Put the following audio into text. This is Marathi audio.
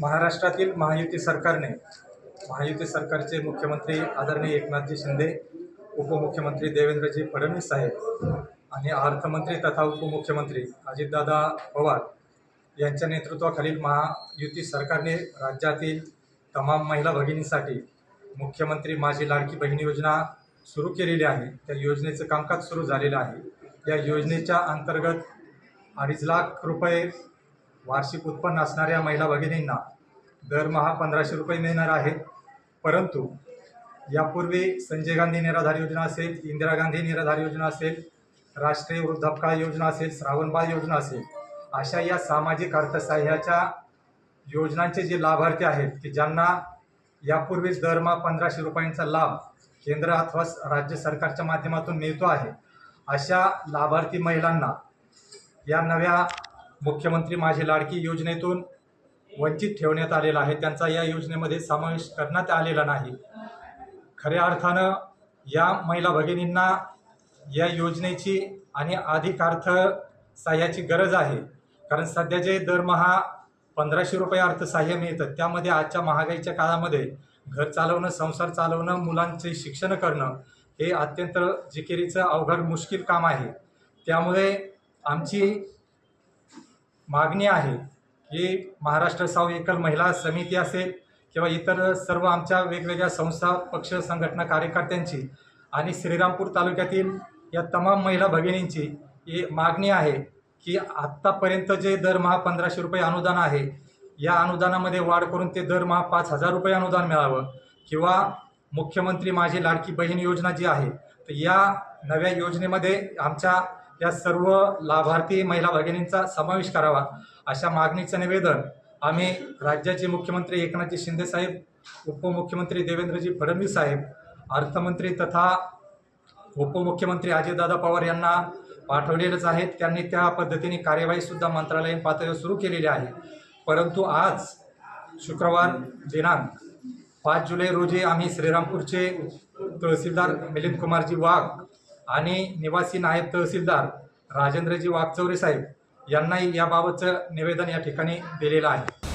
महाराष्ट्रातील महायुती सरकारने महायुती सरकारचे मुख्यमंत्री आदरणीय एकनाथजी शिंदे उपमुख्यमंत्री देवेंद्रजी फडणवीस साहेब आणि अर्थमंत्री तथा उपमुख्यमंत्री अजितदादा पवार यांच्या नेतृत्वाखालील महायुती सरकारने राज्यातील तमाम महिला भगिनींसाठी मुख्यमंत्री माझी लाडकी बहीण योजना सुरू केलेली आहे. त्या योजनेचं कामकाज सुरू झालेलं आहे. या योजनेच्या अंतर्गत अडीच लाख रुपये वार्षिक उत्पन्न असणाऱ्या महिला भगिनींना दरमहा पंधराशे रुपये मिळणार आहे. परंतु यापूर्वी संजय गांधी निराधार योजना असेल इंदिरा गांधी निराधार योजना असेल राष्ट्रीय वृद्धापकाळ योजना असेल श्रावणबाळ योजना असेल अशा या सामाजिक अर्थसहाय्याच्या योजनांचे जे लाभार्थी आहेत की ज्यांना यापूर्वीच दरमहा पंधराशे रुपयांचा लाभ केंद्र अथवा स- राज्य सरकारच्या माध्यमातून मिळतो आहे अशा लाभार्थी महिलांना या नव्या मुख्यमंत्री माझी लाडकी योजनेतून वंचित ठेवण्यात आलेला आहे. त्यांचा या योजनेमध्ये समावेश करण्यात आलेला नाही. खऱ्या अर्थानं या महिला भगिनींना या योजनेची आणि अधिकार्थ सहाय्याची गरज आहे. कारण सध्या जे दरमहा पंधराशे रुपये अर्थसहाय्य मिळतं त्यामध्ये आजच्या महागाईच्या काळामध्ये घर चालवणं संसार चालवणं मुलांचे शिक्षण करणं हे अत्यंत जिकिरीचं अवघड मुश्किल काम आहे. त्यामुळे आमची मागणी आहे की महाराष्ट्र साव एकल महिला समिती असेल किंवा इतर सर्व आमच्या वेगवेगळ्या संस्था पक्ष संघटना कार्यकर्त्यांची आणि श्रीरामपूर तालुक्यातील या तमाम महिला भगिनींची ही मागणी आहे की आत्तापर्यंत जे दरमहा पंधराशे रुपये अनुदान आहे या अनुदानामध्ये वाढ करून ते दरमहा पाच हजार रुपये अनुदान मिळावं. किंवा मुख्यमंत्री माझी लाडकी बहीण योजना जी आहे तर या नव्या योजनेमध्ये आमच्या या सर्व लाभार्थी महिला भगिनींचा समावेश करावा अशा मागणीचं निवेदन आम्ही राज्याचे मुख्यमंत्री एकनाथजी शिंदेसाहेब उपमुख्यमंत्री देवेंद्रजी फडणवीस साहेब अर्थमंत्री तथा उपमुख्यमंत्री अजितदादा पवार यांना पाठवलेलंच आहे. त्यांनी त्या पद्धतीने कार्यवाहीसुद्धा मंत्रालयीन पातळीवर सुरू केलेली आहे. परंतु आज शुक्रवार दिनांक पाच जुलै रोजी आम्ही श्रीरामपूरचे तहसीलदार मिलिंद कुमारजी वाघ आणि निवासी नायब तहसीलदार राजेंद्रजी वाघचौरे साहेब यांनाही याबाबतचं निवेदन या ठिकाणी दिलेलं आहे.